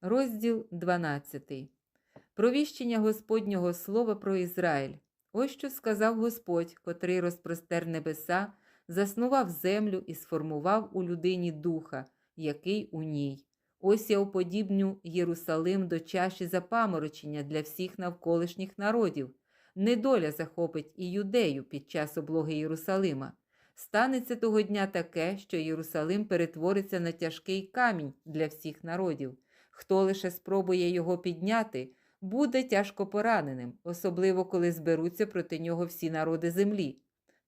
Розділ 12. Провіщення Господнього слова про Ізраїль. Ось що сказав Господь, котрий розпростер небеса, заснував землю і сформував у людині духа, який у ній. Ось я уподібню Єрусалим до чаші запаморочення для всіх навколишніх народів. Недоля захопить і юдею під час облоги Єрусалима. Станеться того дня таке, що Єрусалим перетвориться на тяжкий камінь для всіх народів. Хто лише спробує його підняти, буде тяжко пораненим, особливо коли зберуться проти нього всі народи землі.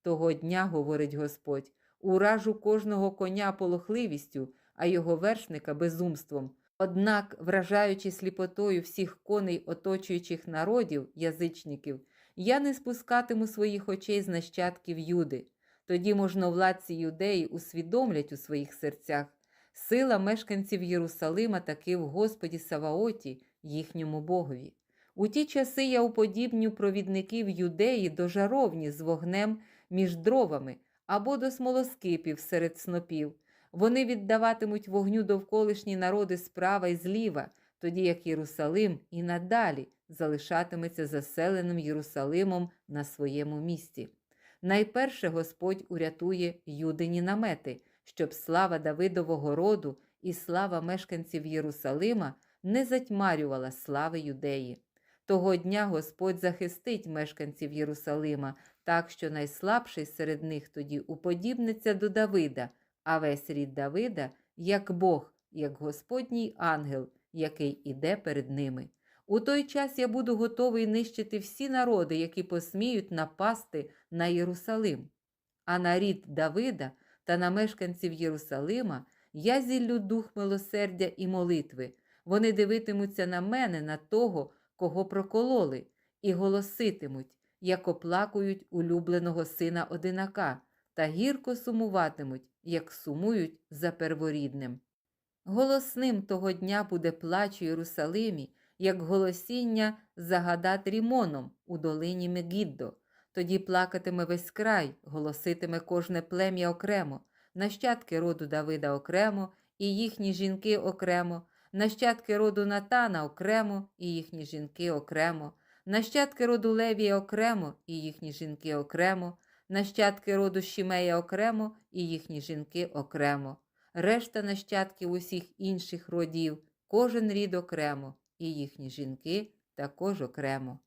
Того дня, говорить Господь, уражу кожного коня полохливістю, а його вершника безумством. Однак, вражаючи сліпотою всіх коней оточуючих народів, язичників, я не спускатиму своїх очей з нащадків Юди. Тоді можновладці юдеї усвідомлять у своїх серцях, сила мешканців Єрусалима таки в Господі Саваоті, їхньому Богові. У ті часи я уподібню провідників юдеї до жаровні з вогнем між дровами або до смолоскипів серед снопів. Вони віддаватимуть вогню довколишні народи справа і зліва, тоді як Єрусалим і надалі залишатиметься заселеним Єрусалимом на своєму місці. Найперше Господь урятує юдині намети, щоб слава Давидового роду і слава мешканців Єрусалима не затьмарювала слави юдеї. Того дня Господь захистить мешканців Єрусалима, так що найслабший серед них тоді уподібниться до Давида, а весь рід Давида як Бог, як Господній ангел, який іде перед ними. У той час я буду готовий нищити всі народи, які посміють напасти на Єрусалим. А на рід Давида та на мешканців Єрусалима я зіллю дух милосердя і молитви. Вони дивитимуться на мене, на того, кого прокололи, і голоситимуть, як оплакують улюбленого сина одинака, та гірко сумуватимуть, як сумують за перворідним. Голосним того дня буде плач у Єрусалимі, як голосіння загадат Рімоном у долині Мегіддо. Тоді плакатиме весь край, голоситиме кожне плем'я окремо, нащадки роду Давида окремо, і їхні жінки окремо, нащадки роду Натана окремо, і їхні жінки окремо, нащадки роду Левія окремо, і їхні жінки окремо, нащадки роду Шімея окремо, і їхні жінки окремо, решта нащадків усіх інших родів, кожен рід окремо, і їхні жінки також окремо.